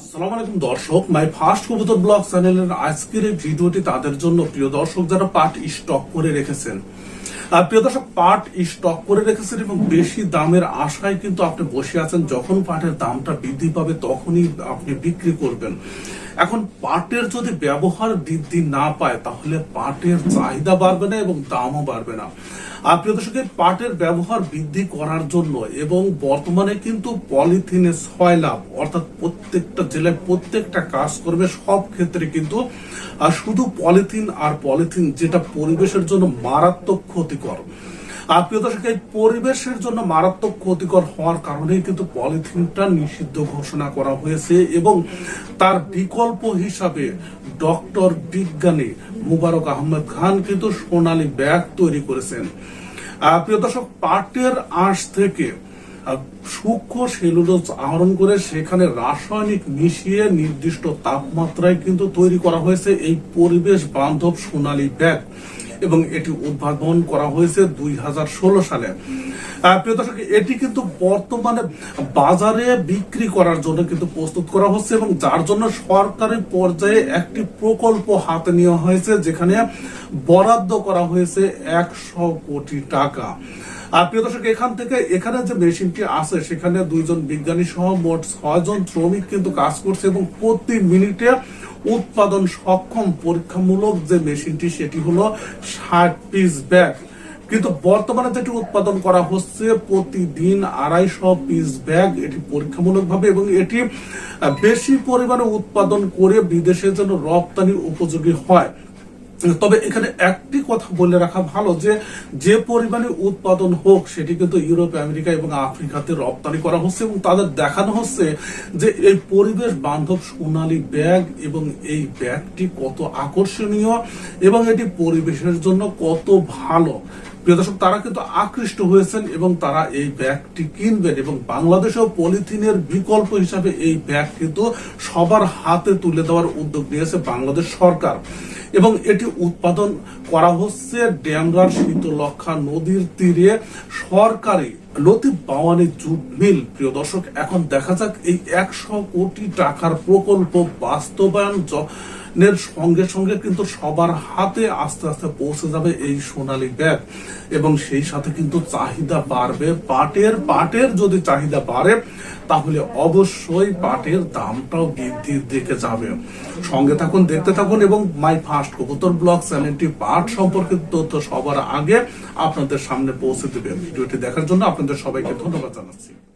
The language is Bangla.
আসসালামু আলাইকুম দর্শক, মাই ফার্স্ট কবুতর ব্লগ চ্যানেলের আজকের এই ভিডিওটি তাদের জন্য প্রিয় দর্শক যারা পাট স্টক করে রেখেছেন। আর প্রিয় দর্শক, পাট স্টক করে রেখেছেন এবং বেশি দামের আশায় কিন্তু আপনি বসে আছেন। যখন পাটের দামটা বৃদ্ধি পাবে তখনই আপনি বিক্রি করবেন। এখন পাটের যদি ব্যবহার বৃদ্ধি না পায়, তাহলে পাটের চাহিদা বাড়বে না এবং দামও বাড়বে না। আর প্রিয় দর্শক পাটের ব্যবহার বৃদ্ধি করার জন্য এবং বর্তমানে কিন্তু পলিথিনে ছয় লাভ, অর্থাৎ প্রত্যেকটা জেলায় প্রত্যেকটা কাজ করবে, সব ক্ষেত্রে কিন্তু শুধু পলিথিন আর পলিথিন যেটা পরিবেশের জন্য মারাত্মক ক্ষতিকর। প্রিয় এই পরিবেশের জন্য মারাত্মক ক্ষতিকর হওয়ার কারণেই কিন্তু পলিথিনটা নিষিদ্ধ ঘোষণা করা হয়েছে এবং তার বিকল্প হিসাবে ডক্টর বিজ্ঞানী মুবারক আহমেদ খান কিন্তু সোনালী ব্যাগ তৈরি করেছেন। প্রিয় পাটের আঁশ থেকে সূক্ষ্ম সেলুলোজ আহরণ করে সেখানে রাসায়নিক মিশিয়ে নির্দিষ্ট তাপমাত্রায় কিন্তু তৈরি করা হয়েছে এই পরিবেশ বান্ধব সোনালী ব্যাগ। এবং এটি উদ্ভাবন করা হয়েছে দুই হাজার ষোলো সালে। প্রিয় দর্শক, এটি কিন্তু বর্তমানে বাজারে বিক্রি করার জন্য কিন্তু প্রস্তুত করা হচ্ছে এবং যার জন্য সরকারি পর্যায়ে একটি প্রকল্প হাতে নেওয়া হয়েছে, যেখানে বরাদ্দ করা হয়েছে একশো কোটি টাকা। আর প্রিয় দর্শক, এখান থেকে এখানে যে মেশিনটি আছে, সেখানে দুইজন বিজ্ঞানী সহ মোট ছয়জন শ্রমিক কিন্তু কাজ করছে এবং প্রতি মিনিটে উৎপাদন সক্ষম পরীক্ষামূলক যে মেশিনটি, সেটি হলো ষাট পিস ব্যাগ। কিন্তু বর্তমানে যেটি উৎপাদন করা হচ্ছে, প্রতিদিন আড়াইশো পিস ব্যাগ এটি পরীক্ষামূলক ভাবে এবং এটি বেশি পরিমাণে উৎপাদন করে বিদেশের জন্য রপ্তানি উপযোগী হয়। তবে এখানে একটি কথা বলে রাখা ভালো যে যে পরিমাণে উৎপাদন হোক, সেটি কিন্তু ইউরোপ, আমেরিকা এবং আফ্রিকাতে রপ্তানি করা হচ্ছে এবং তাদের দেখানো হচ্ছে যে এই পরিবেশ বান্ধব সোনালী ব্যাগ এবং এই ব্যাগটি কত আকর্ষণীয় এবং এটি পরিবেশের জন্য কত ভালো। প্রিয় তারা কিন্তু আকৃষ্ট হয়েছেন এবং তারা এই ব্যাগটি কিনবেন এবং বাংলাদেশেও পলিথিনের বিকল্প হিসাবে এই ব্যাগ কিন্তু সবার হাতে তুলে দেওয়ার উদ্যোগ নিয়েছে বাংলাদেশ সরকার। এবং এটি উৎপাদন করা হচ্ছে ড্যামরার শীতলক্ষা নদীর তীরে। সরকারি লতিফ বাওয়ানি জুট মিল। প্রিয় দর্শক, এখন দেখা যাক এই একশো কোটি টাকার প্রকল্প বাস্তবায়ন সঙ্গে সঙ্গে কিন্তু সবার হাতে আস্তে আস্তে পৌঁছে যাবে এই সোনালী ব্যাগ। এবং সেই সাথে কিন্তু চাহিদা বাড়বে পাটের। পাটের যদি চাহিদা বাড়ে, তাহলে অবশ্যই পাটের দামটাও বৃদ্ধির দিকে যাবে। সঙ্গে থাকুন, দেখতে থাকুন এবং মাই ফার্স্ট কবুতর ব্লগ চ্যানেলটি পাট সম্পর্কিত তথ্য সবার আগে আপনাদের সামনে পৌঁছে দেবে। ভিডিওটি দেখার জন্য আপনাদের সবাইকে ধন্যবাদ জানাচ্ছি।